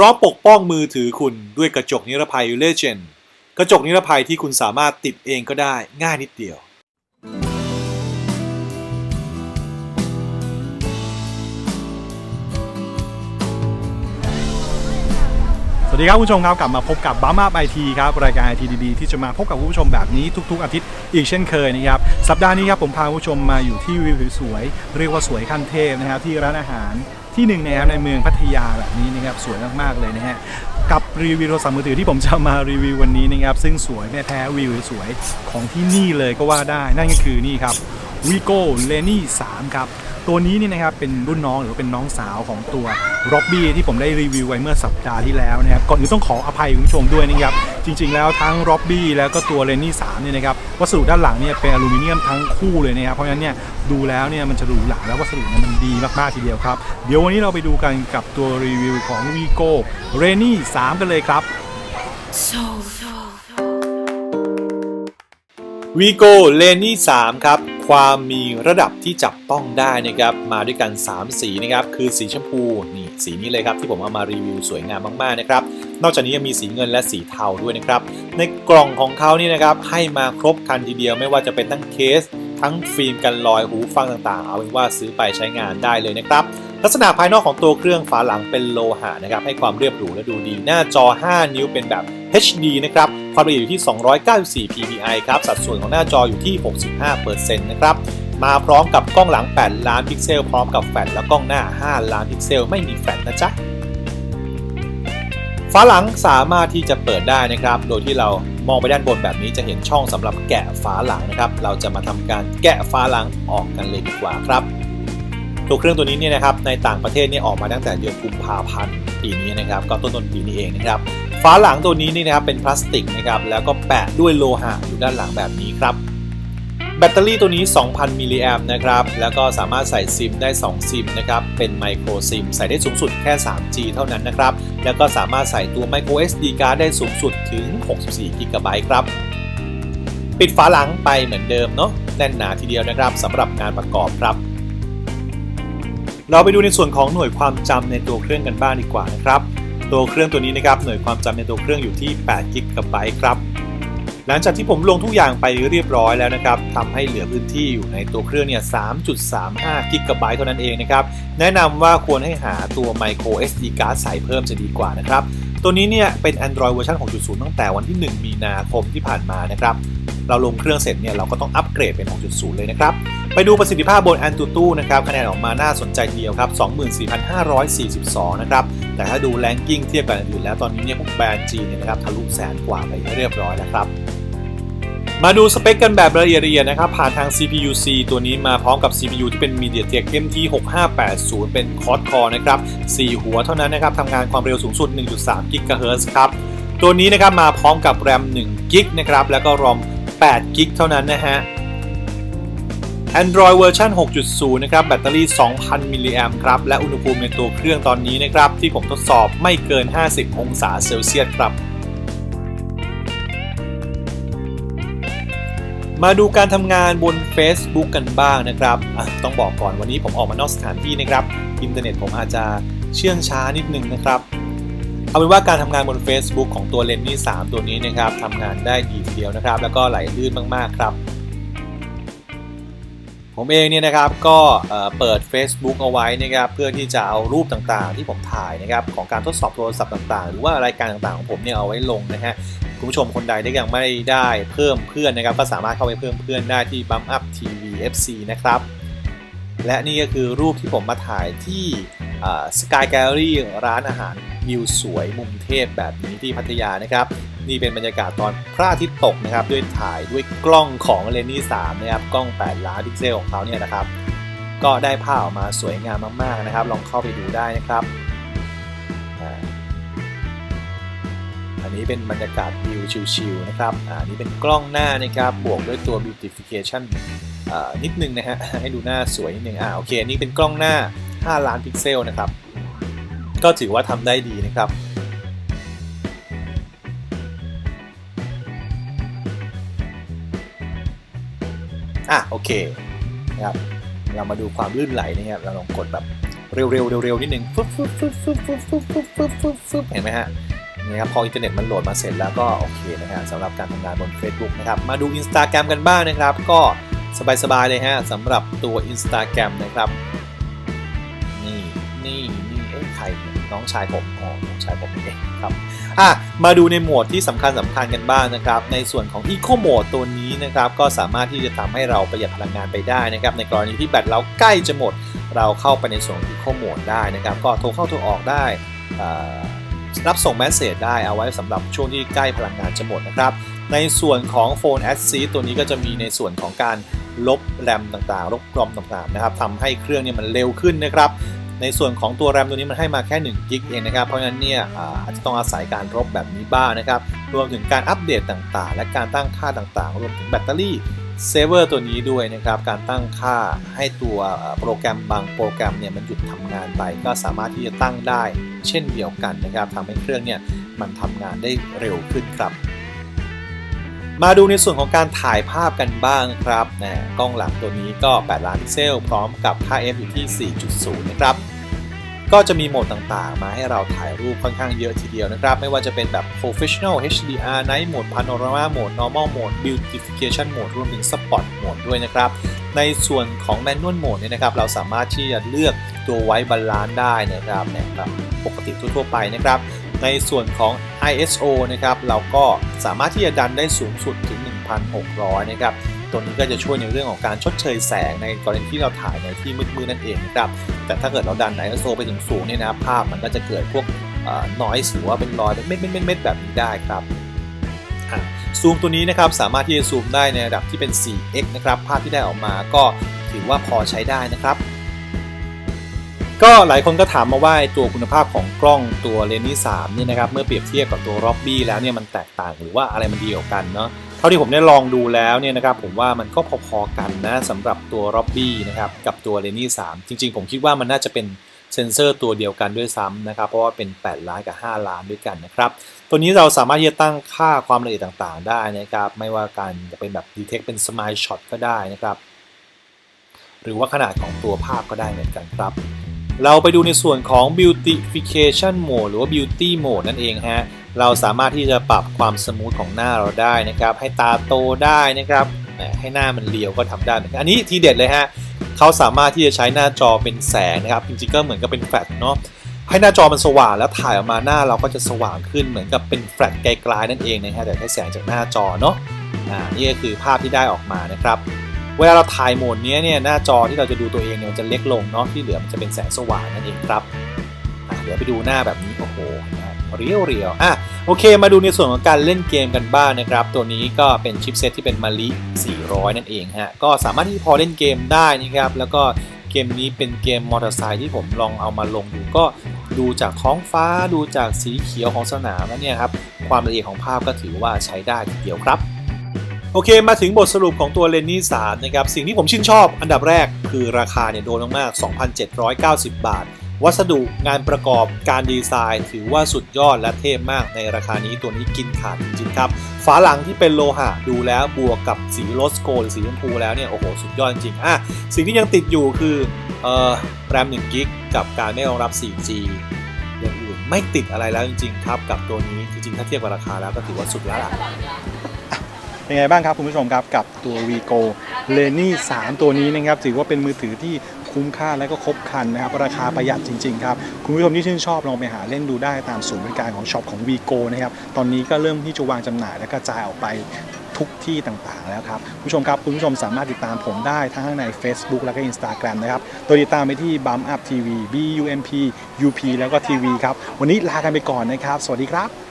พร้อมปกป้องมือถือคุณด้วยกระจกนิรภัย Legend กระจกนิรภัยที่คุณสามารถติดเองก็ได้ง่ายนิดเดียว สวัสดีครับคุณผู้ชมครับกลับมาพบกับบ้ามาไอทีครับ รายการไอทีดีๆที่จะมาพบกับคุณผู้ชมแบบนี้ทุก ๆ อาทิตย์อีกเช่นเคยนะครับ สัปดาห์นี้ครับผมพาคุณผู้ชมมาอยู่ที่วิวสวยๆเรียกว่าสวยขั้นเทพนะครับที่ร้านอาหาร ที่หนึ่งนะครับในเมืองพัทยาแบบนี้นะครับสวยมากๆเลยนะฮะกับรีวิวโทรศัพท์มือถือที่ผมจะมารีวิววันนี้นะครับซึ่งสวยไม่แพ้วิวสวยของที่นี่เลยก็ว่าได้ นั่นก็คือนี่ครับ Vigo l e n y 3 ครับ ตัวนี้นี่นะครับเป็นรุ่นน้องหรือว่าเป็นน้องสาวของตัว r o b b y ที่ผมได้รีวิวไว้เมื่อสัปดาห์ที่แล้วนะครับก่อนอื่นต้องขออภัยคุณผู้ชมด้วยนะครับจริง ๆ แล้วทั้ง r o b b y แล้วก็ตัว l e n y 3เนี่ยนะครับวัสดุด้านหลังเนี่ยเป็นอลูมิเนียมทั้งคู่เลยนะครับเพราะฉะนั้นเนี่ยดูแล้วเนี่ยมันจะหรูหราแล้ววัสดุเนี่ยมันดีมากๆทีเดียวครับเดี๋ยววันนี้เราไปดูกันกับตัวรีวิวของ Vigo r e n y 3กันเลยครับ So, so, so. Vigo l e n y 3ครับ ความมีระดับที่จับต้องได้นะครับมาด้วยกัน 3 สีนะครับคือสีชมพูนี่สีนี้เลยครับที่ผมเอามารีวิวสวยงามมากๆนะครับนอกจากนี้ยังมีสีเงินและสีเทาด้วยนะครับในกล่องของเขานี่นะครับให้มาครบคันทีเดียวไม่ว่าจะเป็นทั้งเคส ทั้งฟิล์มกันรอยหูฟังต่างๆ เอาเป็นว่าซื้อไปใช้งานได้เลยนะครับลักษณะภายนอกของตัวเครื่องฝาหลังเป็นโลหะนะครับให้ความเรียบหรูและดูดี หน้าจอ 5 นิ้วเป็นแบบ HD นะครับ ความละเอียดอยู่ที่ 294 ppi ครับ สัดส่วนของหน้าจออยู่ที่ 65%นะครับ มาพร้อมกับกล้องหลัง 8 ล้านพิกเซล พร้อมกับแฟลชและกล้องหน้า 5 ล้านพิกเซล ไม่มีแฟลชนะจ๊ะฝาหลังสามารถที่จะเปิดได้นะครับ โดยที่เรามองไปด้านบนแบบนี้จะเห็นช่องสำหรับแกะฝาหลังนะครับ เราจะมาทำการแกะฝาหลังออกกันเลยดีกว่าครับ ตัวเครื่องตัวนี้เนี่ยนะครับในต่างประเทศเนี่ยออกมาตั้งแต่เดือนกุมภาพันธ์ปีนี้นะครับ ก็ต้นต้นปีนี้เองนะครับาหลังตัวนี้นี่นะครับเป็นพลาสติกนะครับแล้วก็แปะด้วยโลหะอยู่ด้านหลังแบบนี้ครับ แบตเตอรี่ตัวนี้ 2,000 มิลลิแอมป์นะครับแล้วก็สามารถใส่ซิมได้ 2 ซิมนะครับเป็นไมโครซิมใส่ได้สูงสุดแค่ 3G เท่านั้นนะครับแล้วก็สามารถใส่ตัว micro SD card ได้สูงสุดถึง 64 g b ครับปิดฝาหลังไปเหมือนเดิมเนาะแน่นหนาทีเดียวนะครับสำหรับงานประกอบครับ เราไปดูในส่วนของหน่วยความจำในตัวเครื่องกันบ้างดีกว่านะครับ ตัวเครื่องตัวนี้นะครับหน่วยความจำในตัวเครื่องอยู่ที่8 g b ครับหลังจากที่ผมลงทุกอย่างไปเรียบร้อยแล้วนะครับทำให้เหลือพื้นที่อยู่ในตัวเครื่องเนี่ย 3.35 กิกะไบต์เท่านั้นเองนะครับ แนะนำว่าควรให้หาตัว micro SD card ใส่เพิ่มจะดีกว่านะครับ ตัวนี้เนี่ยเป็น Android เวอร์ชัน6.0 ตั้งแต่วันที่ 1 มีนาคมที่ผ่านมานะครับ เราลงเครื่องเสร็จเนี่ยเราก็ต้องอัปเกรดเป็น 6.0 เลยนะครับ ไปดูประสิทธิภาพบน Antutu นะครับคะแนนออกมาน่าสนใจทีเดียวครับ 24,542 นะครับ แต่ถ้าดูแรงกิ้งเทียบกับอื่นแล้วตอนนี้เนี่ยพวกแบรนด์จีนเนี่ยนะครับทะลุแสนกว่าไปเรียบร้อยแล้วครับมาดูสเปคกันแบบละเอียดๆนะครับ ผ่านทาง CPU-C ตัวนี้มาพร้อมกับ CPU ที่เป็น MediaTek MT 6580 เป็น Quad Core นะครับ 4 หัวเท่านั้นนะครับทำงานความเร็วสูงสุด 1.3 GHz ครับ ตัวนี้นะครับมาพร้อมกับ RAM 1 g b นะครับ แล้วก็ ROM 8 g b เท่านั้นนะฮะ Android เวอร์ชัน6.0 นะครับ แบตเตอรี่ 2,000 มิลลิแอมป์ครับ และอุณหภูมิในตัวเครื่องตอนนี้นะครับ ที่ผมทดสอบไม่เกิน 50 องศาเซลเซียสครับ มาดูการทำงานบน Facebook กันบ้างนะครับต้องบอกก่อนวันนี้ผมออกมานอกสถานที่นะครับ อินเทอร์เน็ตผมอาจจะเชื่องช้านิดนึงนะครับเอาเป็นว่าการทำงานบน Facebook ของตัวเลนนี่3ตัวนี้นะครับทำงานได้ดีทีเดียวนะครับ แล้วก็ไหลลื่นมากๆครับ ผมเองเนี่ยนะครับก็เปิด Facebook เอาไว้นะครับเพื่อที่จะเอารูปต่างๆ ที่ผมถ่ายนะครับของการทดสอบโทรศัพท์ต่างๆ หรือว่ารายการต่างๆของผมเนี่ยเอาไว้ลงนะฮะคุณผู้ชมคนใดที่ยังไม่ได้เพิ่มเพื่อนนะครับก็สามารถเข้าไปเพิ่มเพื่อนได้ที่ Bump Up TV FC นะครับและนี่ก็คือรูปที่ผมมาถ่ายที่สกายแกลเลอรี่ร้านอาหารวิวสวยมุมเทพแบบนี้ที่พัทยานะครับ นี่เป็นบรรยากาศตอนพระอาทิตย์ตกนะครับ ด้วยถ่ายด้วยกล้องของเลนนี่3นะครับ กล้อง 8 ล้านพิกเซลของเขาเนี่ยนะครับ ก็ได้ภาพออกมาสวยงามมากๆนะครับ ลองเข้าไปดูได้นะครับ อันนี้เป็นบรรยากาศวิวชิลๆนะครับ อันนี้เป็นกล้องหน้านะครับ บวกด้วยตัว beautification นิดนึงนะฮะ ให้ดูหน้าสวยนิดนึง อ่า โอเค อันนี้เป็นกล้องหน้า 5 ล้านพิกเซลนะครับ ก็ถือว่าทำได้ดีนะครับ อะโอเคนะครับเรามาดูความลื่นไหลนะครับเราลองกดแบบเร็วๆเร็วๆนิดนึงฟึ๊บฟึ๊บฟึ๊บฟึ๊บฟึ๊บฟึ๊บฟึ๊บฟึ๊บฟึบฟึบเห็นไหมฮะนี่ครับพออินเทอร์เน็ตมันโหลดมาเสร็จแล้วก็โอเคนะฮะสำหรับการทำงานบน Facebook นะครับมาดู Instagram กันบ้างนะครับ ก็สบายๆเลยฮะสำหรับตัว Instagram นะครับ นี่นี่นี่เอ้ใครเนี่ย น้องชายผมอ๋อน้องชายผมเองครับอะมาดูในหมวดที่สำคัญสำคัญกันบ้างนะครับ ในส่วนของ Eco Mode ตัวนี้นะครับก็สามารถที่จะทำให้เราประหยัดพลังงานไปได้นะครับในกรณีที่แบตเราใกล้จะหมด เราเข้าไปในส่วนของ Eco Mode ได้นะครับ ก็โทรเข้าโทรออกได้รับส่งแมสเซจได้เอาไว้สำหรับช่วงที่ใกล้พลังงานจะหมดนะครับ ในส่วนของ Phone a d s e e ตัวนี้ก็จะมีในส่วนของการลบแรมต่างๆ ลบกรอมต่างๆนะครับทำให้เครื่องเนี่ยมันเร็วขึ้นนะครับ ในส่วนของตัวแรมตัวนี้มันให้มาแค่1กิกเองนะครับ เพราะฉะนั้นเนี่ยอาจจะต้องอาศัยการลบแบบนี้บ้างนะครับ รวมถึงการอัปเดตต่างๆ และการตั้งค่าต่างๆ รวมถึงแบตเตอรี่เซเวอร์ตัวนี้ด้วยนะครับ การตั้งค่าให้ตัวโปรแกรมบางโปรแกรมเนี่ยมันหยุดทำงานไป ก็สามารถที่จะตั้งได้ เช่นเดียวกันนะครับทำให้เครื่องเนี่ยมันทำงานได้เร็วขึ้นครับ มาดูในส่วนของการถ่ายภาพกันบ้างครับนะกล้องหลังตัวนี้ก็ 8 ล้านพิกเซล พร้อมกับค่า f อยู่ที่ 4.0 นะครับ ก็จะมีโหมดต่างๆ มาให้เราถ่ายรูปค่อนข้างเยอะทีเดียวนะครับ ไม่ว่าจะเป็นแบบ professional HDR night mode panorama mode normal mode beautification mode รวมถึง spot mode ด้วยนะครับ ในส่วนของ manual mode เนี่ยนะครับ เราสามารถที่จะเลือกตัว white balance ได้นะครับเนี่ยครับปกติทั่วๆไปนะครับ ในส่วนของ ISO นะครับเราก็สามารถที่จะดันได้สูงสุดถึง 1,600 นะครับตัวนี้ก็จะช่วยในเรื่องของการชดเชยแสงในกรณีที่เราถ่ายในที่มืดๆนั่นเองนะครับแต่ถ้าเกิดเราดัน ISO ไปถึงสูงเนี่ยนะภาพมันก็จะเกิดพวกน้อยส์หรือว่าเป็นรอยเป็นเม็ดๆแบบนี้ได้ครับซูมตัวนี้นะครับสามารถที่จะซูมได้ในระดับที่เป็น 4x นะครับภาพที่ได้ออกมาก็ถือว่าพอใช้ได้นะครับ ก็หลายคนก็ถามมาว่าตัวคุณภาพของกล้องตัวเลนส์3เนี่ยนะครับเมื่อเปรียบเทียบกับตัว r o b b y แล้วเนี่ยมันแตกต่างหรือว่าอะไรมันดีกว่ากันเนาะเท่าที่ผมได้ลองดูแล้วเนี่ยนะครับผมว่ามันก็พอๆกันนะสำหรับตัว r o b b y นะครับกับตัวเลนส์3จริง ๆ ผมคิดว่ามันน่าจะเป็นเซนเซอร์ตัวเดียวกันด้วยซ้ำนะครับเพราะว่าเป็น 8 ล้านกับ 5 ล้านด้วยกันนะครับตัวนี้เราสามารถที่จะตั้งค่าความละเอียดต่างๆ ได้นะครับไม่ว่าการจะเป็นแบบ detect เป็น smile shot ก็ได้นะครับหรือว่าขนาดของตัวภาพก็ได้เหมือนกันครับ เราไปดูในส่วนของ beautification mode หรือว่า beauty mode นั่นเองฮะ เราสามารถที่จะปรับความสมูทของหน้าเราได้นะครับ ให้ตาโตได้นะครับ ให้หน้ามันเรียวก็ทำได้ อันนี้ทีเด็ดเลยฮะเขาสามารถที่จะใช้หน้าจอเป็นแสงนะครับ จริงๆก็เหมือนกับเป็นแฟลชเนาะ ให้หน้าจอมันสว่างแล้วถ่ายออกมาหน้าเราก็จะสว่างขึ้นเหมือนกับเป็นแฟลชไกลๆนั่นเองนะฮะ แต่ใช้แสงจากหน้าจอเนาะ อ่า นี่ก็คือภาพที่ได้ออกมานะครับ เวลาเราถ่ายโหมดนี้เนี่ยหน้าจอที่เราจะดูตัวเองเนี่ยมันจะเล็กลงเนาะที่เหลือมันจะเป็นแสงสว่างนั่นเองครับอะเดี๋ยวไปดูหน้าแบบนี้โอ้โหนะเรียวเรียวๆอะโอเค มาดูในส่วนของการเล่นเกมกันบ้างนะครับ ตัวนี้ก็เป็นชิปเซตที่เป็นมาลิ400 นั่นเองฮะก็สามารถที่พอเล่นเกมได้นะครับ แล้วก็เกมนี้เป็นเกมมอเตอร์ไซค์ที่ผมลองเอามาลงดูก็ดูจากท้องฟ้าดูจากสีเขียวของสนามแล้วเนี่ยครับความละเอียดของภาพก็ถือว่าใช้ได้ทีเดียวครับ โอเคมาถึงบทสรุปของตัวเลนนี่3นะครับ สิ่งที่ผมชื่นชอบอันดับแรกคือราคาเนี่ยโดนมากๆ 2,790 บาท วัสดุงานประกอบการดีไซน์ ถือว่าสุดยอดและเทพมากในราคานี้ตัวนี้กินขาดจริงๆครับ ฝาหลังที่เป็นโลหะดูแล้วบวกกับสีโรสโกลหรือสีชมพูแล้วเนี่ยโอ้โหสุดยอดจริงๆอะสิ่งที่ยังติดอยู่คือเอ่อแรม1กิกกับการไม่รองรับ 4G อย่างอื่นไม่ติดอะไรแล้วจริงๆครับกับตัวนี้จริงๆถ้าเทียบกับราคาแล้วก็ถือว่าสุดแล้วล่ะ เป็นไงบ้างครับคุณผู้ชมครับกับตัว Vigo l e n y 3 ตัวนี้นะครับถือว่าเป็นมือถือที่คุ้มค่าและก็ครบคันนะครับราคาประหยัดจริงๆครับคุณผู้ชมที่ชื่นชอบลองไปหาเล่นดูได้ตามศูนย์บริการของช็อปของ Vigo นะครับตอนนี้ก็เริ่มที่จะวางจำหน่ายและกระจายออกไปทุกที่ต่างๆแล้วครับคุณผู้ชมครับคุณผู้ชมสามารถติดตามผมได้ทั้งใน Facebook และก็ Instagram นะครับโดยติดตามไปที่ Bump Up TV B U M P U P แล้วก็ TV ครับวันนี้ลากันไปก่อนนะครับ สวัสดีครับ